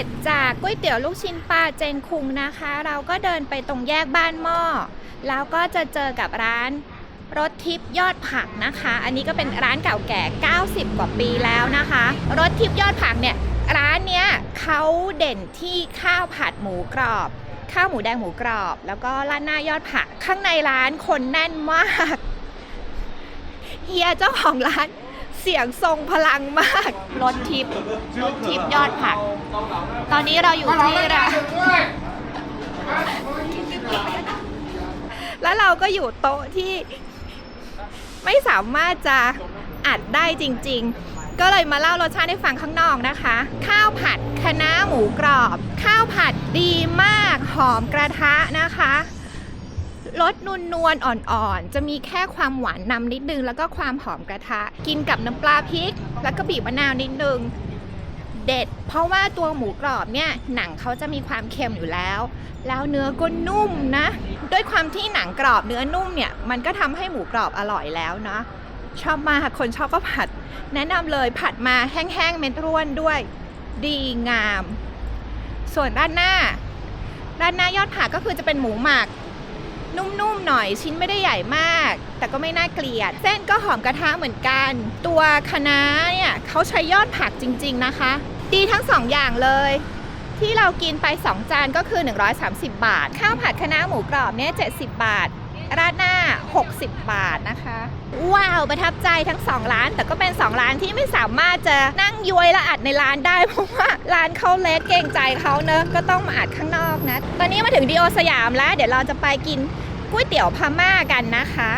ร็จจากก๋วยเตี๋ยวลูกชิ้นปลาเจนคุงนะคะ เราก็เดินไปตรงแยกบ้านหม้อแล้วก็จะเจอกับร้านรถทิพย์ยอดผักนะคะ อันนี้ก็เป็นร้านเก่าแก่ 90 กว่าปีแล้วนะคะ รถทิพย์ยอดผักเนี่ยร้านเนี้ยเขาเด่นที่ข้าวผัดหมูกรอบ ข้าวหมูแดงหมูกรอบ แล้วก็ร้านหน้ายอดผัก ข้างในร้านคนแน่นมากเฮียเจ้าของร้าน เสียงทรงพลังมากรถทิพย์รถทิพย์ยอดผัก ตอนนี้เราอยู่ที่ร้านแล้วเราก็อยู่โต๊ะที่ไม่สามารถจะอัดได้จริง ๆ ก็เลยมาเล่ารสชาติให้ฟังข้างนอกนะคะ ข้าวผัดคะน้าหมูกรอบ ข้าวผัดดีมากหอมกระทะนะคะ รสนูนนวลอ่อนๆ จะมีแค่ความหวานนำนิดนึง แล้วก็ความหอมกระทะ กินกับน้ำปลาพริก แล้วก็บีบมะนาวนิดนึง เด็ด เพราะว่าตัวหมูกรอบเนี่ยหนังเขาจะมีความเค็มอยู่แล้ว แล้วเนื้อก็นุ่มนะ ด้วยความที่หนังกรอบเนื้อนุ่มเนี่ยมันก็ทำให้หมูกรอบอร่อยแล้วเนาะชอบมากคนชอบก็ผัด แนะนำเลยผัดมาแห้งๆเม็ดร่วนด้วย ดีงาม ส่วนด้านหน้า ด้านหน้ายอดผักก็คือจะเป็นหมูหมัก นุ่มๆหน่อยชิ้นไม่ได้ใหญ่มาก แต่ก็ไม่น่าเกลียด เส้นก็หอมกระทะเหมือนกัน ตัวคะน้าเนี่ยเขาใช้ยอดผักจริง ๆนะคะ ดีทั้งสองอย่างเลย ที่เรากินไป 2 จานก็คือ 130 บาท ข้าวผัดคะน้าหมูกรอบเนี่ย70 บาท ราดหน้า 60 บาทนะคะ ว้าว ประทับใจทั้ง 2 ร้าน แต่ก็เป็น 2 ร้านที่ไม่สามารถจะนั่งย้วยและอัดในร้านได้ เพราะว่าร้านเขาเล็กเกรงใจเขาเนอะก็ต้องมาอัดข้างนอกนะ ตอนนี้มาถึงดีโอสยามแล้ว เดี๋ยวเราจะไปกินก๋วยเตี๋ยวพม่ากันนะคะ